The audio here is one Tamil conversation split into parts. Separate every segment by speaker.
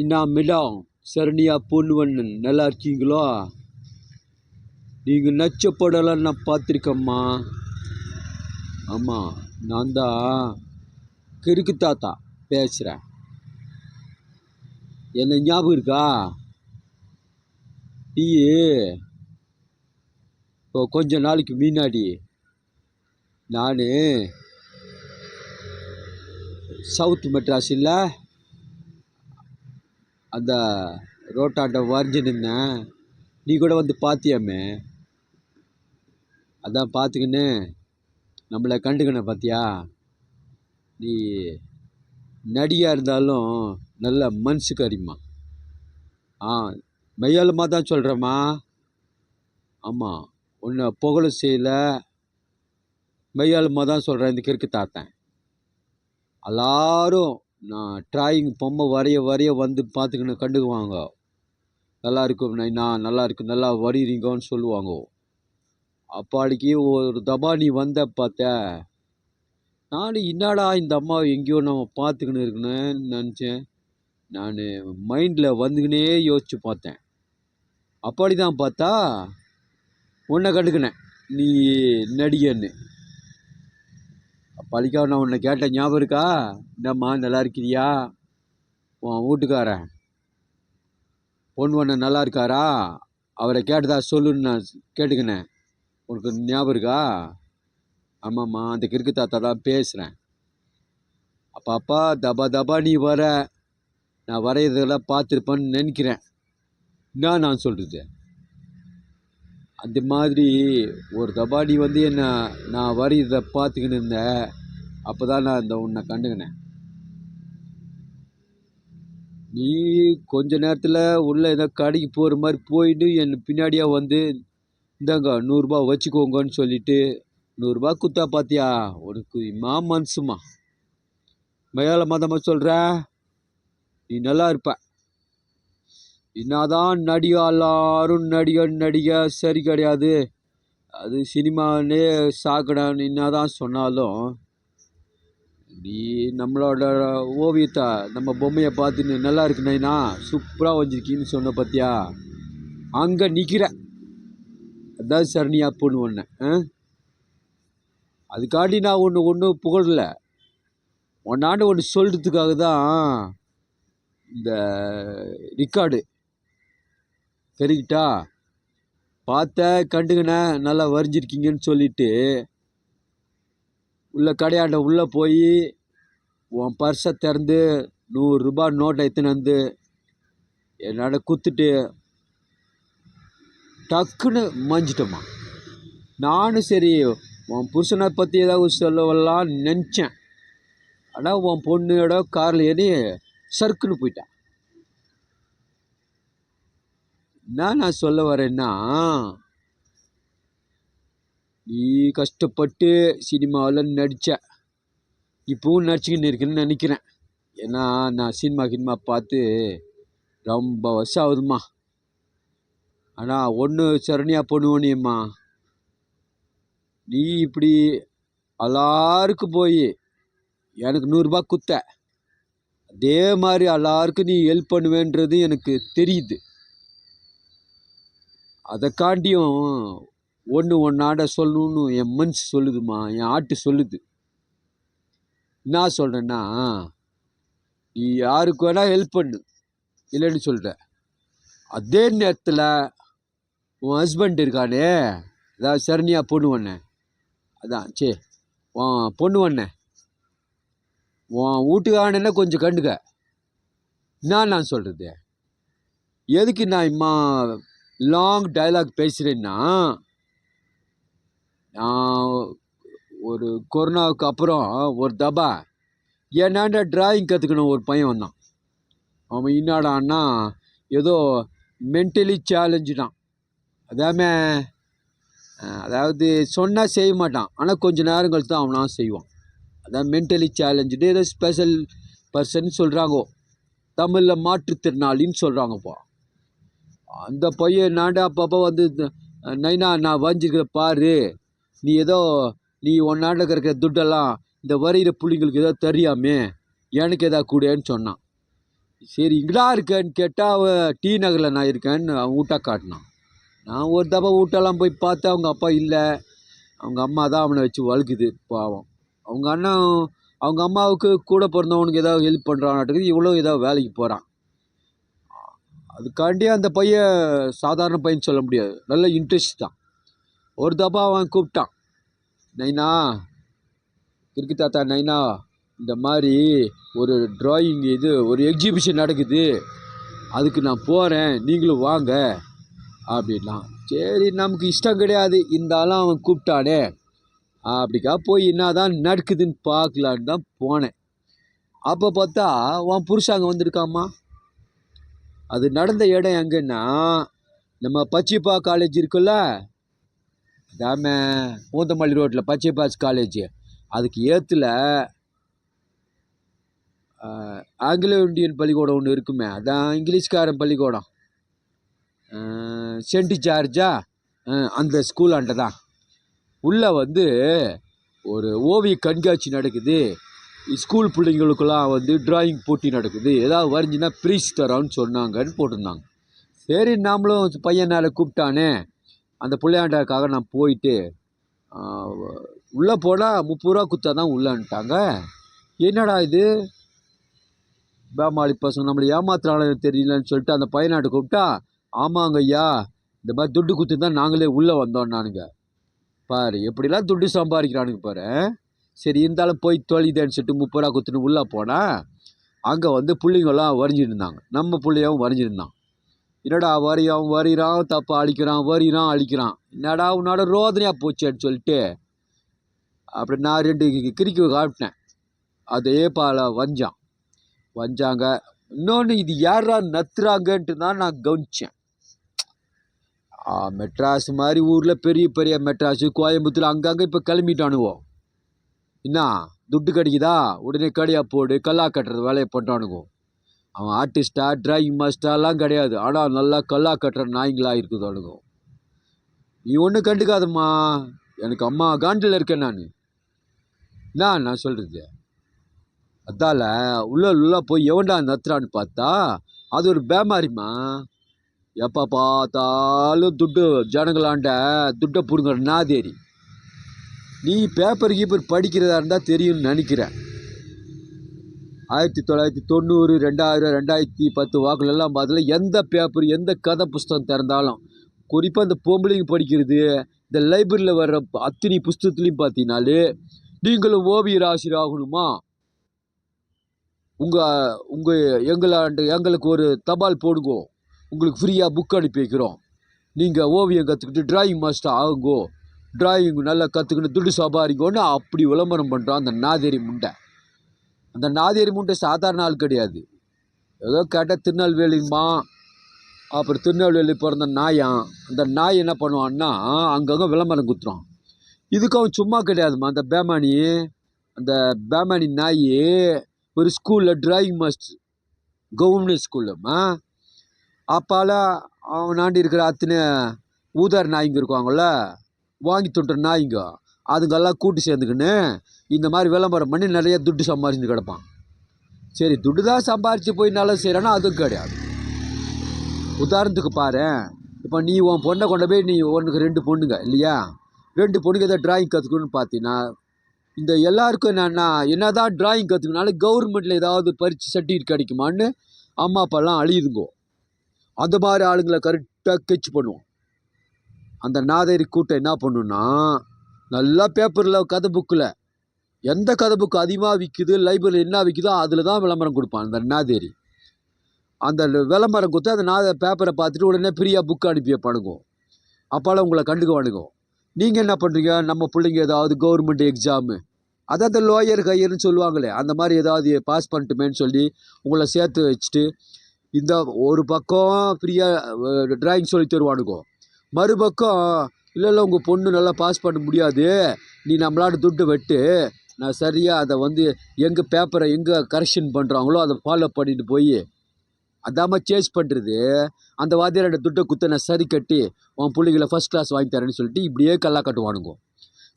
Speaker 1: என்ன மிடம் சரணியா பொன்வண்ணன் நல்லா இருக்கீங்களோ? நீங்கள் நச்ச படம்லாம் நான் பார்த்துருக்கேம்மா. ஆமாம் நான் தான் கிறுக்கு தாத்தா பேசுகிறேன் என்ன ஞாபகம் இருக்கா? நீ இப்போ கொஞ்ச நாளைக்கு முன்னாடி நான் சவுத் மெட்ராஸ் இல்லை அந்த ரோட்டாண்ட வரைஞ்சி நின்னேன். நீ கூட வந்து பார்த்தியாமே அதான் பார்த்துக்கின்னு நம்மளை கண்டுக்கின பார்த்தியா நீ நடிகையாக இருந்தாலும் நல்ல மனசுக்காரிம்மா ஆ மெய்யாலுமா தான் சொல்கிறேம்மா ஆமாம் உன்னை புகழ செய்யல. மெய்யாலுமா தான் சொல்கிறேன் இந்த கிறுக்கு தாத்தன். எல்லாரும் நான் டிராயிங் பொம்மை வரைய வரைய வந்து பார்த்துக்கின்னு கண்டுக்குவாங்க. நல்லா இருக்கும் நைனா நல்லா இருக்கு நல்லா வரைகிறீங்கன்னு சொல்லுவாங்க. அப்பாடிக்கு ஒரு தபா நீ வந்த பார்த்த நானும் என்னடா இந்த அம்மா எங்கேயோ நம்ம பார்த்துக்கின்னு இருக்குன்னு நினச்சேன். நான் மைண்டில் வந்துக்கினே யோசித்து பார்த்தேன். அப்பாடி தான் பார்த்தா உன்னை கண்டுக்கினேன். நீ நடிகன்னு. பழிக்காக நான் உன்னை கேட்டேன் ஞாபகம் இருக்கா? என்னம்மா நல்லா இருக்கிறியா? உன் வீட்டுக்காரன். பொண்ணு ஒன்று நல்லா இருக்காரா? அவரை கேட்டதா சொல்லுன்னு நான் கேட்டுக்கினேன். உனக்கு ஞாபகம் இருக்கா? ஆமாம்மா அந்த கிறுக்கு தாத்தா தான் பேசுகிறேன் அப்பா அப்பா தபா தபா நீ வர. நான் வரையிறதெல்லாம் பார்த்துருப்பேன்னு நினைக்கிறேன். என்ன நான் சொல்கிறது அந்த மாதிரி ஒரு தபா நீ வந்து என்ன நான் வரையிறத பார்த்துக்கின்னு இருந்தேன். அப்போ தான் நான் இந்த உன்னை கண்டுக்கினேன். நீ கொஞ்ச நேரத்தில் உள்ள ஏதோ கடைக்கு போகிற மாதிரி போயிட்டு என் பின்னாடியே வந்து இந்தாங்க நூறுரூபா வச்சுக்கோங்கன்னு சொல்லிட்டு நூறுரூபா குத்தா பார்த்தியா உனக்கு மா மனசுமா? மயால மதமாக சொல்கிற நீ நல்லா இருப்ப. என்னதான் நடிகா எல்லாரும் நடிகன் நடிகை சரி கிடையாது. அது சினிமானே சாக்கடான்னு என்னதான் சொன்னாலும் நீ நம்மளோட ஓவியத்தை நம்ம பொம்மையை பார்த்துன்னு நல்லா இருக்கு நைனா. சூப்பராக வஞ்சிருக்கீன்னு சொன்ன பார்த்தியா அங்கே நிற்கிற அதான் சரணியா பொண்ணு ஒன்று அதுக்காண்டி நான் ஒன்று ஒன்றும் புகழலை. ஒன்னாண்டு ஒன்று சொல்கிறதுக்காக தான் இந்த ரிக்கார்டு சரிக்கிட்டா பார்த்த கண்டுங்கண்ணே நல்லா வரைஞ்சிருக்கீங்கன்னு சொல்லிவிட்டு உள்ள கடையாண்ட உள்ளே போய் உன் பர்ஸை திறந்து நூறுரூபா நோட்டை எடுத்துன்னு வந்து என்னோட குத்துட்டு டக்குன்னு மஞ்சிட்டோம்மா நானும் சரி உன் புருஷனை பற்றி ஏதாவது சொல்லவெல்லாம் நினச்சேன். ஆனால் உன் பொண்ணோட காரில் ஏறி சறுக்குன்னு போயிட்டான் என்ன நான் சொல்ல வரேன்னா நீ கஷ்டப்பட்டு சினிமாவில் நடித்த இப்போவும் நடிச்சுக்கின்னு இருக்குன்னு நினைக்கிறேன். ஏன்னா நான் சினிமா கினிமா பார்த்து ரொம்ப வருஷம் ஆகுதும்மா. ஆனால் ஒன்று சரணியாக பண்ணுவோனியம்மா நீ இப்படி எல்லாருக்கும் போய் எனக்கு நூறுரூபா குத்த. அதே மாதிரி எல்லாருக்கும் நீ ஹெல்ப் பண்ணுவேன்றது எனக்கு தெரியுது. அதை ஒன்று ஒன்றாட சொல்லணும்னு என் மனசு சொல்லுதுமா என் ஆட்டு சொல்லுது. என்ன சொல்கிறேன்னா நீ யாருக்கு வேணால் ஹெல்ப் பண்ணு இல்லைன்னு சொல்கிற அதே நேரத்தில் உன் ஹஸ்பண்ட் இருக்கானே ஏதாவது சரணியா பொண்ணு ஒன்று அதான் சே உன் பொண்ணு ஒன்று உன் வீட்டுக்காரன கொஞ்சம் கண்டுக்க. என்ன நான் சொல்கிறது எதுக்கு நான் இம்மா லாங் டயலாக் பேசுகிறேன்னா நான் ஒரு கொரோனாவுக்கு அப்புறம் ஒரு தபா. என்னாண்ட டிராயிங் கற்றுக்கணும் ஒரு பையன் வந்தான். அவன் என்னடான்னா ஏதோ மென்டலி சேலஞ்சு தான் அதாமே அதாவது சொன்னால் செய்ய மாட்டான். ஆனால் கொஞ்ச நேரம் கழித்து தான் அவனாக செய்வான். அதான் மென்டலி சேலஞ்சுடு ஏதோ ஸ்பெஷல் பர்சன் சொல்கிறாங்கோ தமிழில் மாற்றுத்திறனாளின்னு சொல்கிறாங்கப்பா அந்த பையன் நாண்டா அப்பப்போ வந்து நைனா நான் வரைஞ்சிருக்கிற பாரு. நீ ஏதோ நீ உன்னாண்ட இருக்கிற துட்டெல்லாம் இந்த வரைகிற புள்ளிங்களுக்கு ஏதோ தெரியாமே எனக்கு எதா கூடன்னு சொன்னான். சரி இங்கடா இருக்கேன்னு கேட்டால் அவன் டி நகரில் நான் இருக்கேன்னு அவன் வீட்டா காட்டினான். நான் ஒரு தப்பா வீட்டெல்லாம் போய் பார்த்தேன் அவங்க அப்பா இல்லை. அவங்க அம்மா தான் அவனை வச்சு வழுக்குது பாவம். அவங்க அண்ணன் அவங்க அம்மாவுக்கு கூட பிறந்தவனுக்கு ஏதாவது ஹெல்ப் பண்ணுறான்னாட்டுக்கு இவ்வளோ ஏதோ வேலைக்கு போகிறான் அதுக்காண்டி அந்த பையன் சாதாரண பையன் சொல்ல முடியாது. நல்ல இன்ட்ரெஸ்ட் தான். ஒரு தப்பா அவன் கூப்பிட்டான். நைனா கிறுக்கு தாத்தா நைனா இந்த மாதிரி ஒரு ட்ராயிங் இது ஒரு எக்ஸிபிஷன் நடக்குது. அதுக்கு நான் போகிறேன் நீங்களும் வாங்க அப்படின்லாம். சரி நமக்கு இஷ்டம் கிடையாது. இருந்தாலும் அவன் கூப்பிட்டானே. அப்படிக்கா போய் என்ன தான் நடக்குதுன்னு பார்க்கலான்னு தான் போனேன். அப்போ பார்த்தா உன் புருஷாங்க வந்திருக்காம்மா. அது நடந்த இடம் எங்கன்னா நம்ம பச்சிப்பா காலேஜ் இருக்குல்ல தாம பூந்தமல்லி ரோட்டில் பச்சைப்பாஸ் காலேஜ் அதுக்கு ஏற்றுல ஆங்கிலோ இந்தியன் பள்ளிக்கூடம் ஒன்று இருக்குமே அதான் இங்கிலீஷ்காரன் பள்ளிக்கூடம். சென்ட் ஜார்ஜா அஹ், அந்த ஸ்கூலாண்ட தான். உள்ளே வந்து ஒரு ஓவிய கண்காட்சி நடக்குது. ஸ்கூல் பிள்ளைங்களுக்கெல்லாம் வந்து டிராயிங் போட்டி நடக்குது. ஏதாவது வரைஞ்சின்னா ப்ரீஸ் தரோன்னு சொன்னாங்கன்னு போட்டிருந்தாங்க. சரி நாமளும் பையனால் கூப்பிட்டானே அந்த பிள்ளையாண்டாக்காக நான் போயிட்டு உள்ளே போனால் முப்பது ரூபா குத்தா தான் உள்ளன்ட்டாங்க. என்னடா இது? பேமாளி பசங்க நம்மளை ஏமாத்துறாங்களே தெரியலன்னு சொல்லிட்டு அந்த பையனாட்ட கூப்பிட்டா ஆமாங்க ஐயா இந்த மாதிரி துட்டு குத்து தான் நாங்களே உள்ளே வந்தோம் நானுங்க பாரு எப்படிலாம் துட்டு சம்பாதிக்கிறானுங்க பாரு சரி இருந்தாலும் போய் தொழிதேன்னு சொல்லிட்டு முப்பது ரூபா குத்துன்னு உள்ளே போனால் அங்கே வந்து பிள்ளைங்களாம் வரைஞ்சிருந்தாங்க இருந்தாங்க. நம்ம பிள்ளையாவும் வரைஞ்சிருந்தான் என்னடா வரையான் வரைகிறான் தப்பா அழிக்கிறான் வரிறான் அழிக்கிறான் என்னடா உன்னோட ரோதனையாக போச்சேன்னு சொல்லிட்டு அப்படி நான் ரெண்டு கிரிக்கு காட்டினேன். அதே பால வஞ்சான். வஞ்சாங்க. இன்னொன்று இது யாரா நத்துறாங்கன்ட்டு தான் நான் கவனிச்சேன். மெட்ராஸ் மாதிரி ஊரில் பெரிய பெரிய மெட்ராஸு கோயம்புத்தூர் அங்கங்கே இப்போ கிளம்பிட்டானுவோம் என்ன துட்டு கிடைக்குதா? உடனே கடையாக போடு கல்லா கட்டுறது வேலையை பண்ணுறானுங்க அவன் ஆர்டிஸ்டா டிராயிங் மாஸ்டர்லாம் கிடையாது. ஆனால் நல்லா கல்லா கட்டுற நாய்ங்களா இருக்குதானுங்க நீ ஒன்றும் கண்டுக்காதம்மா. எனக்கு அம்மா காண்டில் இருக்கேன் நான். நான் நான் சொல்கிறது அதால உள்ள உள்ள போய் எவன்டா நத்துறான்னு பார்த்தா அது ஒரு பேமாரிம்மா. எப்போ பார்த்தாலும் துட்டு ஜனங்களாண்ட துட்டை பிடுங்குற நாதேரி நீ பேப்பர் கீப்பர் படிக்கிறதா இருந்தால் தெரியும்னு நினைக்கிறேன். ஆயிரத்தி தொள்ளாயிரத்தி தொண்ணூறு ரெண்டாயிரம் ரெண்டாயிரத்தி பத்து வாக்குலெல்லாம் பார்த்தல எந்த பேப்பர் எந்த கதை புஸ்தகம் திறந்தாலும் குறிப்பாக இந்த பொம்பளைங்க படிக்கிறது இந்த லைப்ரரியில் வர்ற அத்தனை புஸ்தகத்துலேயும் பார்த்தீங்கனாலே நீங்களும் ஓவியர் ஆசிரியர் ஆகணுமா? உங்கள் உங்கள் எங்களாண்டு எங்களுக்கு ஒரு தபால் போடுங்கோ. உங்களுக்கு ஃப்ரீயாக புக் அனுப்பி வைக்கிறோம். நீங்கள் ஓவியம் கற்றுக்கிட்டு டிராயிங் மாஸ்டர் ஆகுங்கோ. டிராயிங் நல்லா கற்றுக்கிட்டு துட்டு சம்பாதிங்கோன்னு அப்படி விளம்பரம் பண்ணுறான் அந்த நாதேரி முண்டை. அந்த நாதேரி மூட்டை சாதாரண ஆள் கிடையாது. ஏதோ கேட்டால் திருநெல்வேலிமா அப்புறம் திருநெல்வேலி பிறந்த நாயான் அந்த நாய் என்ன பண்ணுவான்னா அங்கங்கே விளம்பரம் குத்துறான். இதுக்கு அவன் சும்மா கிடையாதும்மா அந்த பேமானி அந்த பேமானி நாய் ஒரு ஸ்கூலில் டிராயிங் மாஸ்டர் கவர்மெண்ட் ஸ்கூல்லம்மா அப்பால அவனாண்டி இருக்கிற அத்தனை ஊதார் நாய்ங்க இருக்குவாங்கள்ல வாங்கி தொட்டுற நாய்ங்க அதுங்கெல்லாம் கூட்டு சேர்ந்துக்கின்னு இந்த மாதிரி விளம்பரம் பண்ணி நிறைய துட்டு சம்பாரிச்சு கிடப்பான். சரி துட்டு தான் சம்பாரித்து போய் நல்லா செய்கிறானா அதுவும் கிடையாது. உதாரணத்துக்கு பாரு இப்போ நீ உன் பொண்ணை கொண்டு போய் நீ உனக்கு ரெண்டு பொண்ணுங்க இல்லையா? ரெண்டு பொண்ணுங்க ஏதோ டிராயிங் கற்றுக்கணும்னு பார்த்தீங்கன்னா இந்த எல்லாருக்கும் என்னன்னா என்னதான் டிராயிங் கற்றுக்கினாலும் கவர்மெண்ட்டில் ஏதாவது பரிச்சு சர்டிஃபிகேட் கிடைக்குமான்னு அம்மா அப்பாலாம் அழியுதுங்கோ. அந்த மாதிரி ஆளுங்களை கரெக்டாக கெச் பண்ணுவோம். அந்த நாதேரி கூட்டம் என்ன பண்ணுன்னா நல்லா பேப்பரில் கதை புக்கில் எந்த கதை புக்கு அதிகமாக விற்குது லைப்ரரி என்ன விற்குதோ அதில் தான் விளம்பரம் கொடுப்பான் அந்த நாதேரி. அந்த விளம்பரம் கொடுத்து அந்த நாத பேப்பரை பார்த்துட்டு உடனே ஃப்ரீயாக புக்கு அனுப்பி வைப்பானுங்க. அப்பால உங்களை கண்டுக்குவானுங்க. நீங்கள் என்ன பண்ணுறீங்க நம்ம பிள்ளைங்க ஏதாவது கவர்மெண்ட் எக்ஸாமு அதான் அந்த லோயர் கையர்னு சொல்லுவாங்களே அந்த மாதிரி ஏதாவது பாஸ் பண்ணிட்டுமேன்னு சொல்லி உங்களை சேர்த்து வச்சுட்டு இந்த ஒரு பக்கம் ஃப்ரீயாக டிராயிங் சொல்லி தருவானுங்க. மறுபக்கம் இல்லை இல்லை உங்கள் பொண்ணு நல்லா பாஸ் பண்ண முடியாது. நீ நம்மளாட துட்டு வெட்டு. நான் சரியாக அதை வந்து எங்கே பேப்பரை எங்கே கரெக்ஷன் பண்ணுறாங்களோ அதை ஃபாலோ பண்ணிட்டு போய் அதாம சேஸ் பண்ணுறது அந்த வாத்தியாரோட துட்டை குத்த நான் சரி கட்டி உன் பிள்ளைகளை ஃபஸ்ட் கிளாஸ் வாங்கி தரேன்னு சொல்லிட்டு இப்படியே கல்லா கட்டுவானுங்க.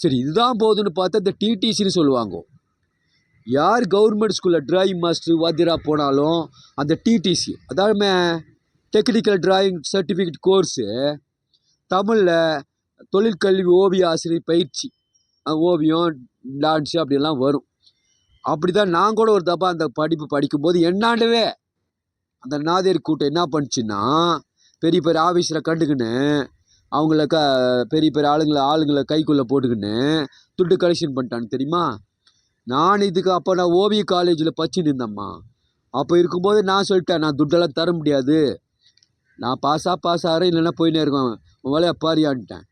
Speaker 1: சரி இதுதான் போகுதுன்னு பார்த்தா இந்த டிடிசின்னு சொல்லுவாங்க. யார் கவர்மெண்ட் ஸ்கூலில் டிராயிங் மாஸ்டர் வாத்தியராக போனாலும் அந்த டிடிசி அதாவது டெக்னிக்கல் டிராயிங் சர்டிஃபிகேட் கோர்ஸு தமிழில் தொழிற்கல்வி ஓவிய ஆசிரியர் பயிற்சி. ஓவியம் டான்ஸு அப்படிலாம் வரும். அப்படி தான் நான் கூட ஒரு தப்பா அந்த படிப்பு படிக்கும்போது என்னாண்டவே அந்த நாதேரி கூட்டம் என்ன பண்ணுச்சுன்னா பெரிய பெரிய ஆஃபீஸில் கண்டுக்கின்னு அவங்கள க பெரிய பெரிய ஆளுங்களை ஆளுங்களை கைக்குள்ளே போட்டுக்கின்னு துட்டு கலெக்ஷன் பண்ணிட்டான்னு தெரியுமா? நான் இதுக்கு அப்போ நான் ஓவிய காலேஜில் படிச்சுன்னு இருந்தேம்மா. அப்போ இருக்கும்போது நான் சொல்லிட்டேன் நான் துட்டெல்லாம் தர முடியாது. நான் பாஸாக பாஸ் ஆகிறேன் இல்லைன்னா போயின்னே இருக்கேன் உன் வேலையை பாரியான்ட்டேன்.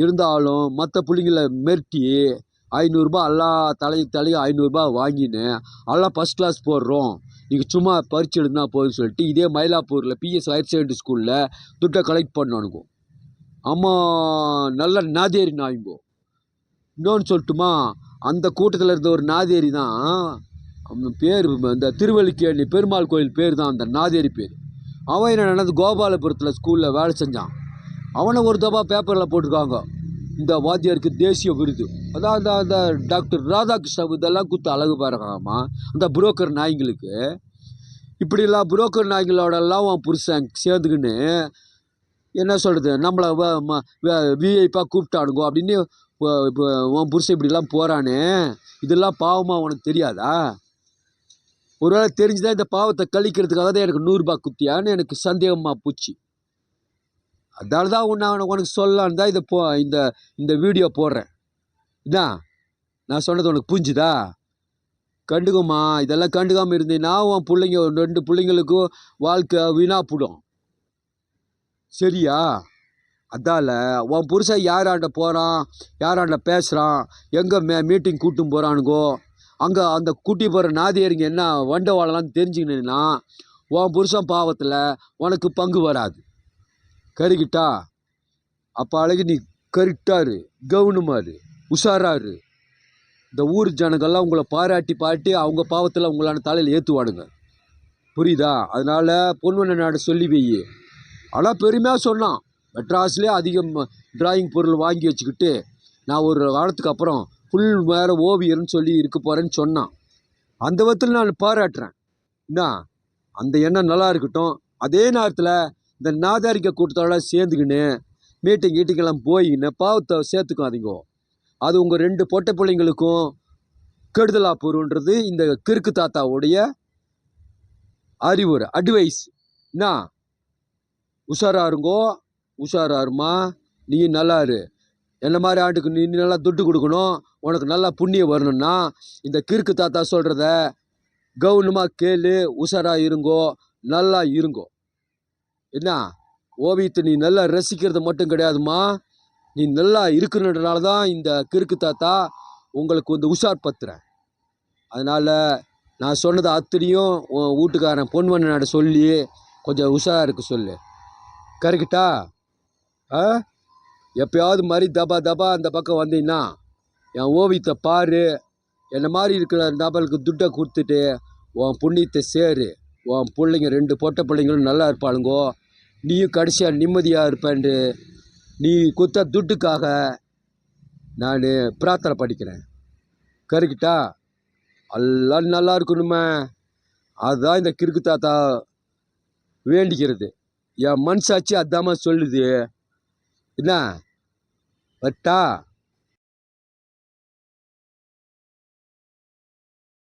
Speaker 1: இருந்தாலும் மற்ற பிள்ளைங்கள மிரட்டி ஐநூறுரூபா எல்லா தலைக்கு தலையும் ஐநூறுரூபா வாங்கின்னு எல்லாம் ஃபஸ்ட் கிளாஸ் போடுறோம். நீங்கள் சும்மா பறிச்சு எழுதுனா போதும்னு சொல்லிட்டு இதே மயிலாப்பூரில் பிஎஸ் ஹையர் செகண்டரி ஸ்கூலில் துட்டை கலெக்ட் பண்ணானுங்கோ. அம்மா நல்ல நாதேரி நாயுங்கோ. இன்னொன்று சொல்லட்டுமா? அந்த கூட்டத்தில் இருந்த ஒரு நாதேரி தான் அந்த பேர் இந்த திருவல்லிக்கேணி பெருமாள் கோயில் பேர் தான் அந்த நாதேரி பேர். அவன் என்ன நடந்தது கோபாலபுரத்தில் ஸ்கூலில் வேலை செஞ்சான். அவனை ஒரு தப்பா பேப்பரில் போட்டிருக்காங்க. இந்த வாத்தியாருக்கு தேசிய விருது. அதான் அந்த அந்த டாக்டர் ராதாகிருஷ்ணன் இதெல்லாம் குத்து அழகு பாருங்கம்மா. அந்த புரோக்கர் நாய்ங்களுக்கு. இப்படிலாம் புரோக்கர் நாய்களோடலாம் உன் புருஷன் சேர்ந்துக்கின்னு என்ன சொல்கிறது நம்மளை விஐப்பாக கூப்பிட்டானுங்கோ அப்படின்னு இப்போ இப்போ உன் புருஷன் இப்படிலாம் போகிறானே இதெல்லாம் பாவமாக உனக்கு தெரியாதா? ஒருவேளை தெரிஞ்சுதான் இந்த பாவத்தை கழிக்கிறதுக்காக தான் எனக்கு நூறுரூபா குத்தியான்னு எனக்கு சந்தேகமாக போச்சு. அதனால தான் உன்னை உனக்கு சொல்லலான்னு தான் இதை போ இந்த இந்த வீடியோ போடுறேன். என்ன நான் சொன்னது உனக்கு புரிஞ்சுதா? கண்டுக்குமா இதெல்லாம் கண்டுக்காமல் இருந்தீங்கன்னா உன் பிள்ளைங்க ரெண்டு பிள்ளைங்களுக்கும் வாழ்க்கை வீணாக போடும் சரியா? அதால உன் புருஷன் யாராண்ட போகிறான் யாராண்ட பேசுகிறான் எங்கே மே மீட்டிங் கூட்டும் போகிறானுங்கோ அங்கே அந்த கூட்டி போகிற நாதியருங்க என்ன வண்ட தெரிஞ்சுக்கினா உன் புருஷன் பாவத்தில் உனக்கு பங்கு வராது. கருகிட்டா? அப்போ அழகு நீ கரெக்டாரு கவனமாரு உஷாராரு. இந்த ஊர் ஜனங்கள்லாம் உங்களை பாராட்டி பாட்டி அவங்க பாவத்தில் உங்களான தலையில் ஏற்றுவானுங்க புரியுதா? அதனால் பொன்வண்ண நாடு சொல்லி வை. ஆனால் பெருமையாக சொன்னான். மெட்ராஸ்லேயே அதிகம் டிராயிங் பொருள் வாங்கி வச்சுக்கிட்டு நான் ஒரு வாரத்துக்கு அப்புறம் ஃபுல் வேறு ஓவியர்னு சொல்லி இருக்க போகிறேன்னு சொன்னான். அந்த விதத்தில் நான் பாராட்டுறேன். என்ன? அந்த எண்ணம் நல்லா இருக்கட்டும். அதே நேரத்தில் இந்த நாதாரிக்க கூட்டத்தோட சேர்ந்துக்கின்னு மீட்டிங் கீட்டிங்கெல்லாம் போயின்னு பாவத்தை சேர்த்துக்காதீங்கோ. அது உங்கள் ரெண்டு பொட்டை பிள்ளைங்களுக்கும் கெடுதலாக போருன்றது இந்த கிறுக்கு தாத்தாவுடைய அறிவுரை அட்வைஸ் என்ன? உஷாரா இருங்கோ. உஷாராக இருமா நீ நல்லா இரு. என்ன மாதிரி ஆண்டுக்கு நீ நீ நல்லா துட்டு கொடுக்கணும். உனக்கு நல்லா புண்ணியம் வரணும்னா இந்த கிறுக்கு தாத்தா சொல்கிறத கவனமாக கேளு. உஷாராக இருங்கோ. நல்லா இருங்கோ. என்ன? ஓவியத்தை நீ நல்லா ரசிக்கிறது மட்டும் கிடையாதும்மா. நீ நல்லா இருக்கிறனால தான் இந்த கிறுக்கு தாத்தா உங்களுக்கு வந்து உஷார் பத்துறேன். அதனால் நான் சொன்னது அத்தனையும் உன் வீட்டுக்காரன் பொன்வண்ணனாட சொல்லி கொஞ்சம் உஷாராக இருக்க சொல்லு. கரெக்டா ஆ? எப்பயாவது மாதிரி தபா தபா அந்த பக்கம் வந்தீங்கன்னா என் ஓவியத்தை பாரு. என்ன மாதிரி இருக்கிற நபருக்கு துட்டை கொடுத்துட்டு உன் புண்ணியத்தை சேரு. உன் பிள்ளைங்க ரெண்டு பொட்டை பிள்ளைங்களும் நல்லா இருப்பாளுங்கோ. நீயும் கடைசியாக நிம்மதியாக இருப்பேன்ட்டு நீ கொடுத்த துட்டுக்காக நான் பிரார்த்தனை படிக்கிறேன் கருக்கிட்டா எல்லாம் நல்லா இருக்கணுமே. அதுதான் இந்த கிறுக்கு தாத்தா வேண்டிக்கிறது. என் மனசாட்சி அதாம்மா சொல்லுது. என்ன? வட்டா